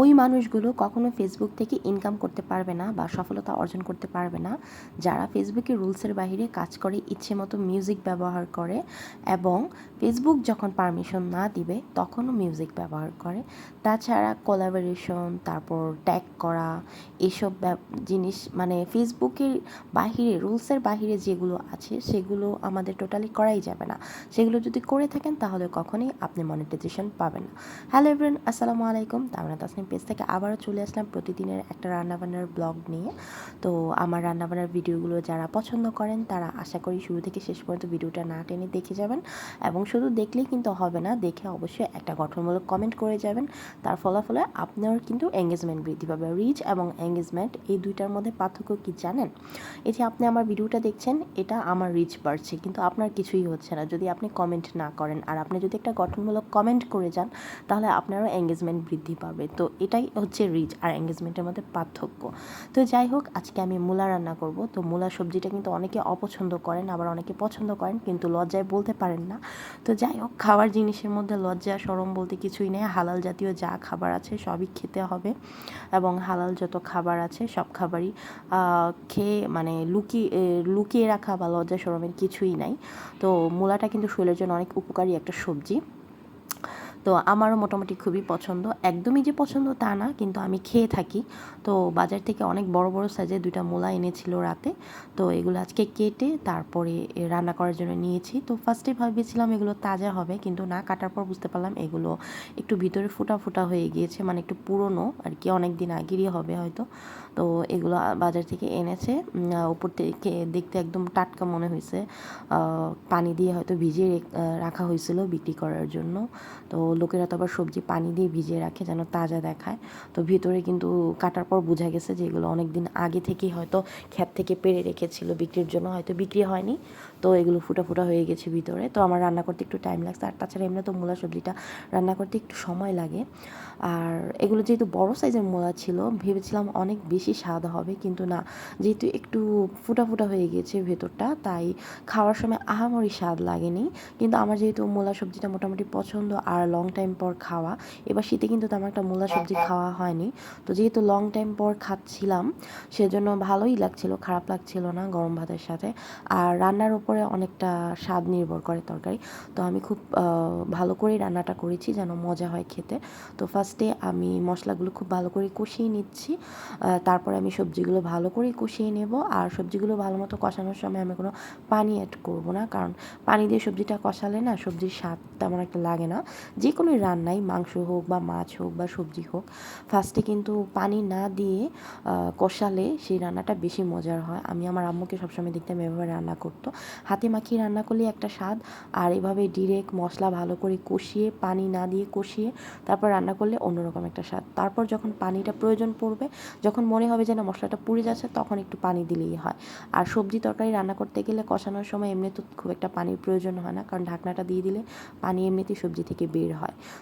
ওই মানুষগুলো কখনো ফেসবুক থেকে ইনকাম করতে পারবে না বা সফলতা অর্জন করতে পারবে না। যারা ফেসবুকে রুলসের বাইরে কাজ করে, ইচ্ছে মতো মিউজিক ব্যবহার করে এবং ফেসবুক যখন পারমিশন না দিবে, তখনও মিউজিক ব্যবহার করে। তাছাড়া কোলাবোরেশন তারপর ট্যাগ করা, এসব জিনিস মানে ফেসবুকের বাহিরে রুলসের বাহিরে যেগুলো আছে, সেগুলো আমাদের টোটালি করাই যাবে না। সেগুলো যদি করে থাকেন, তাহলে কখনোই আপনি মনিটাইজেশন পাবেন না। হ্যালো এভরিন আসসালামু আলাইকুম তামরা তাসনিম। পেজ থেকে আবারও চলে আসলাম প্রতিদিনের একটা রান্নাবান্নার ব্লগ নিয়ে। তো আমার রান্নাবান্নার ভিডিওগুলো যারা পছন্দ করেন, তারা আশা করি শুরু থেকে শেষ পর্যন্ত ভিডিওটা না টেনে দেখে যাবেন। এবং শুধু দেখলেই কিন্তু হবে না, দেখে অবশ্যই একটা গঠনমূলক কমেন্ট করে যাবেন। তার ফলাফলে আপনার কিন্তু এঙ্গেজমেন্ট বৃদ্ধি পাবে। রিচ এবং এঙ্গেজমেন্ট এই দুইটার মধ্যে পার্থক্য কি জানেন? এই যে আপনি আমার ভিডিওটা দেখছেন, এটা আমার রিচ বাড়ছে, কিন্তু আপনার কিছুই হচ্ছে না। যদি আপনি কমেন্ট না করেন, আর আপনি যদি একটা গঠনমূলক কমেন্ট করে যান, তাহলে আপনারও এঙ্গেজমেন্ট বৃদ্ধি পাবে। তো এটাই হচ্ছে রিচ আর এঙ্গেজমেন্টের মধ্যে পার্থক্য। তো যাই হোক, আজকে আমি মূলা রান্না করব। তো মূলা সবজিটা কিন্তু অনেকে অপছন্দ করেন, আবার অনেকে পছন্দ করেন, কিন্তু লজ্জায় বলতে পারেন না। তো যাই হোক খাবার জিনিসের মধ্যে লজ্জা, সরম বলতে কিছুই নেই। হালাল জাতীয় যা খাবার আছে সবই খেতে হবে এবং হালাল যত খাবার আছে সব খাবারই খেয়ে মানে লুকিয়ে লুকিয়ে রাখা বা লজ্জা, সরমের কিছুই নাই। তো মূলাটা কিন্তু শরীরের জন্য অনেক উপকারী একটা সবজি। তো আমারও মোটামুটি খুবই পছন্দ। একদমই যে পছন্দ তা না, কিন্তু আমি খেয়ে থাকি। তো বাজার থেকে অনেক বড় বড় সাইজের দুইটা মূলা এনেছিল রাতে। তো এগুলো আজকে কেটে তারপরে রান্না করার জন্য নিয়েছি। তো ফার্স্টে ভেবেছিলাম এগুলো তাজা হবে, কিন্তু না, কাটার পর বুঝতে পারলাম এগুলো একটু ভিতরে ফুটা ফুটা হয়ে গিয়েছে মানে একটু পুরনো আর কি অনেক দিন আগেরই হবে হয়তো। তো এগুলো বাজার থেকে এনেছে। উপর থেকে দেখতে একদম টাটকা মনে হয়েছে। পানি দিয়ে হয়তো ভিজিয়ে রাখা হয়েছিল বিক্রি করার জন্য। তো লোকেরা তো আবার সবজি পানি দিয়ে ভিজিয়ে রাখে, যেন তাজা দেখায়। তো ভিতরে কিন্তু কাটার পর বোঝা গেছে যে এগুলো অনেক দিন আগে থেকেই হয়তো ক্ষেত থেকে পেরে রেখেছিল, বিক্রির জন্য হয়তো বিক্রি হয়নি। তো এগুলো ফুটা ফুটা হয়ে গেছে ভিতরে। তো আমার রান্না করতে একটু টাইম লাগছে। আর তাছাড়া এমনি তো মূলা সবজিটা রান্না করতে একটু সময় লাগে। আর এগুলো যেহেতু বড় সাইজের মূলা ছিল, ভেবেছিলাম অনেক বেশি স্বাদ হবে, কিন্তু না। যেহেতু একটু ফুটা ফুটা হয়ে গেছে ভেতরটা, তাই খাওয়ার সময় আহামরি স্বাদ লাগেনি। কিন্তু আমার যেহেতু মূলা সবজিটা মোটামুটি পছন্দ, আর লং টাইম পর খাওয়া। এবার শীতে কিন্তু তেমন একটা মূলা সবজি খাওয়া হয়নি। তো যেহেতু লং টাইম পর খাচ্ছিলাম সেজন্য ভালোই লাগছিল খারাপ লাগছিল না গরম ভাতের সাথে। আর রান্নার উপরে অনেকটা স্বাদ নির্ভর করে তরকারি। তো আমি খুব ভালো করেই রান্নাটা করেছি যেন মজা হয় খেতে। তো ফার্স্টে আমি মশলাগুলো খুব ভালো করে কষিয়ে নিচ্ছি। তারপরে আমি সবজিগুলো ভালো করে কষিয়ে নেব। আর সবজিগুলো ভালো মতো কষানোর সময় আমি কোনো পানি অ্যাড করব না। কারণ পানি দিয়ে সবজিটা কষালে না সবজির স্বাদ তেমন একটা লাগে না। যে কোনো রান্নাই মাংস হোক বা মাছ হোক বা সবজি হোক ফার্স্টে কিন্তু পানি না দিয়ে কষালে সেই রান্নাটা বেশি মজার হয়। আমি আমার আম্মুকে সবসময় দেখতাম এভাবে রান্না করতো। হাতে মাখিয়ে রান্না করলে একটা স্বাদ, আর এভাবে ডিরেক্ট মশলা ভালো করে কষিয়ে, পানি না দিয়ে কষিয়ে তারপর রান্না করলে অন্যরকম একটা স্বাদ। তারপর যখন পানিটা প্রয়োজন পড়বে, যখন মনে হবে যে না মশলাটা পুড়ে যাচ্ছে, তখন একটু পানি দিলেই হয়। আর সবজি তরকারি রান্না করতে গেলে কষানোর সময় এমনি তো খুব একটা পানির প্রয়োজন হয় না, কারণ ঢাকনাটা দিয়ে দিলে পানি এমনিতেই সবজি থেকে বের হয়।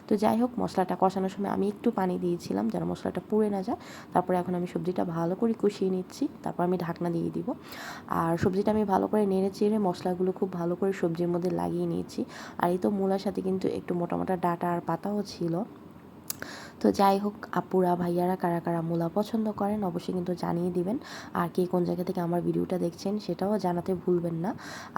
তো যাই হোক, মশলাটা কষানোর সময় আমি একটু পানি দিয়েছিলাম যেন মশলাটা পুড়ে না যায়। তারপরে এখন আমি সবজিটা ভালো করে কষিয়ে নিচ্ছি। তারপর আমি ঢাকনা দিয়ে দিব। আর সবজিটা আমি ভালো করে নেড়ে চেড়ে মশলাগুলো খুব ভালো করে সবজির মধ্যে লাগিয়ে নিয়েছি। আর এই তো মূলার সাথে কিন্তু একটু মোটা মোটা ডাটা আর পাতাও ছিল। তো যাই হোক, আপুরা, ভাইয়ারা কারা কারা মূলা পছন্দ করেন, অবশ্যই কিন্তু জানিয়ে দিবেন। আর কে কোন জায়গা থেকে আমার ভিডিওটা দেখছেন সেটাও জানাতে ভুলবেন না।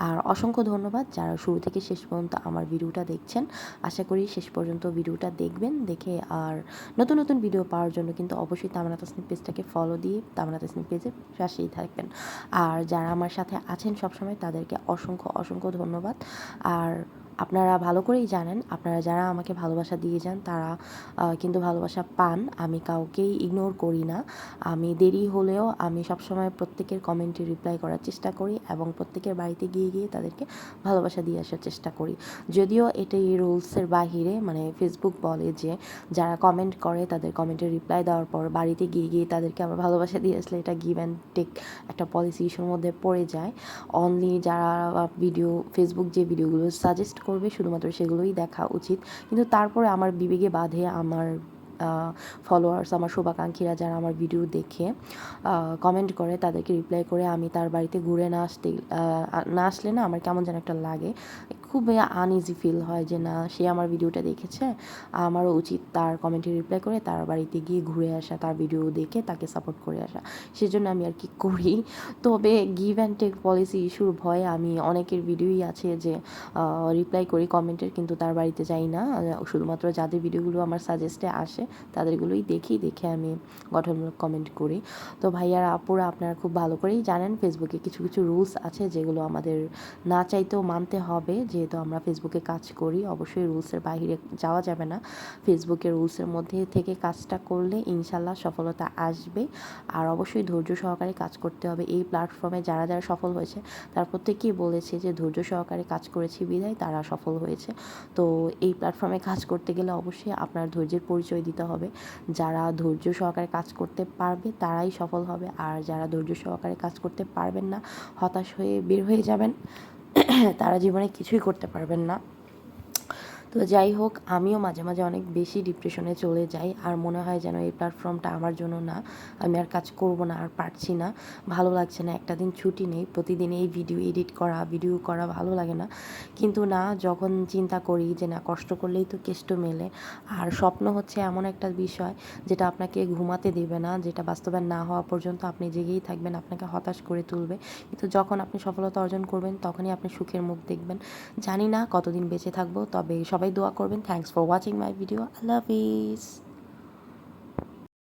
আর অসংখ্য ধন্যবাদ যারা শুরু থেকে শেষ পর্যন্ত আমার ভিডিওটা দেখছেন। আশা করি শেষ পর্যন্ত ভিডিওটা দেখবেন, দেখে আর নতুন নতুন ভিডিও পাওয়ার জন্য কিন্তু অবশ্যই তামনা তাসনিম পেজটাকে ফলো দিয়ে তামনা তাসনিম পেজের পাশেই থাকবেন। আর যারা আমার সাথে আছেন সবসময় তাদেরকে অসংখ্য অসংখ্য ধন্যবাদ। আর আপনারা ভালো করেই জানেন, আপনারা যারা আমাকে ভালোবাসা দিয়ে যান, তারা কিন্তু ভালোবাসা পান। আমি কাউকেই ইগনোর করি না। আমি দেরি হলেও আমি সবসময় প্রত্যেকের কমেন্টে রিপ্লাই করার চেষ্টা করি এবং প্রত্যেকের বাড়িতে গিয়ে গিয়ে তাদেরকে ভালোবাসা দিয়ে আসার চেষ্টা করি। যদিও এটা এই রুলসের বাহিরে মানে ফেসবুক বলে যে, যারা কমেন্ট করে তাদের কমেন্টে রিপ্লাই দেওয়ার পর বাড়িতে গিয়ে গিয়ে তাদেরকে আবার ভালোবাসা দিয়ে আসলে এটা গিভ অ্যান্ড টেক একটা পলিসি ইস্যুর মধ্যে পড়ে যায়। অনলি যারা ভিডিও ফেসবুক যে ভিডিওগুলো সাজেস্ট করবে, শুধুমাত্র সেগুলোই দেখা উচিত। কিন্তু তারপরে আমার বিবেকে বাঁধে আমার ফলোয়ার্স আমার শুভাকাঙ্ক্ষীরা যারা আমার ভিডিও দেখে কমেন্ট করে, তাদেরকে রিপ্লাই করে আমি তার বাড়িতে ঘুরে না আসতে না আসলে না আমার কেমন যেন একটা লাগে। খুব আনইজি ফিল হয় যে না, সে আমার ভিডিওটা দেখেছে, আমারও উচিত তার কমেন্টে রিপ্লাই করে তার বাড়িতে গিয়ে ঘুরে আসা, তার ভিডিও দেখে তাকে সাপোর্ট করে আসা। সেজন্য আমি আর কি করি। তবে গিভ অ্যান্ড টেক পলিসি ইস্যুর ভয়ে আমি অনেকের ভিডিওই আছে যে রিপ্লাই করি কমেন্টের, কিন্তু তার বাড়িতে যাই না। শুধুমাত্র যাদের ভিডিওগুলো আমার সাজেস্টে আসে, তাদেরগুলোই দেখি, দেখে আমি গঠনমূলক কমেন্ট করি। তো ভাইয়ারা আপুরা আপনারা খুব ভালো করেই জানেন ফেসবুকে কিছু কিছু রুলস আছে যেগুলো আমাদের না চাইতেও মানতে হবে যেহেতু আমরা ফেসবুকে কাজ করি, অবশ্যই রুলসের বাইরে যাওয়া যাবে না। ফেসবুকের রুলসের মধ্যে থেকে কাজটা করলে ইনশাল্লাহ সফলতা আসবে। আর অবশ্যই ধৈর্য সহকারে কাজ করতে হবে। এই প্ল্যাটফর্মে যারা যারা সফল হয়েছে, তার প্রত্যেকেই বলেছে যে ধৈর্য সহকারে কাজ করেছি বিধায় তারা সফল হয়েছে। তো এই প্ল্যাটফর্মে কাজ করতে গেলে অবশ্যই আপনার ধৈর্যের পরিচয় দিতে হবে। যারা ধৈর্য সহকারে কাজ করতে পারবে, তারাই সফল হবে। আর যারা ধৈর্য সহকারে কাজ করতে পারবেন না, হতাশ হয়ে বের হয়ে যাবেন। তারা জীবনে কিছুই করতে পারবেন না। তো যাই হোক, আমিও মাঝে মাঝে অনেক বেশি ডিপ্রেশনে চলে যাই, আর মনে হয় যেন এই প্ল্যাটফর্মটা আমার জন্য না। আমি আর কাজ করব না, আর পারছি না। ভালো লাগছে না, একটা দিন ছুটি নেই, প্রতিদিন এই ভিডিও এডিট করা ভিডিও করা ভালো লাগে না। কিন্তু না, যখন চিন্তা করি যে না, কষ্ট করলেই তো কেষ্ট মেলে। আর স্বপ্ন হচ্ছে এমন একটা বিষয় যেটা আপনাকে ঘুমাতে দেবে না, যেটা বাস্তবায়ন না হওয়া পর্যন্ত আপনি জেগেই থাকবেন, আপনাকে হতাশ করে তুলবে। কিন্তু যখন আপনি সফলতা অর্জন করবেন, তখনই আপনি সুখের মুখ দেখবেন। জানি না কতদিন বেঁচে থাকব, তবে সবাই দোয়া করবেন। Thanks for watching my video Allah Hafiz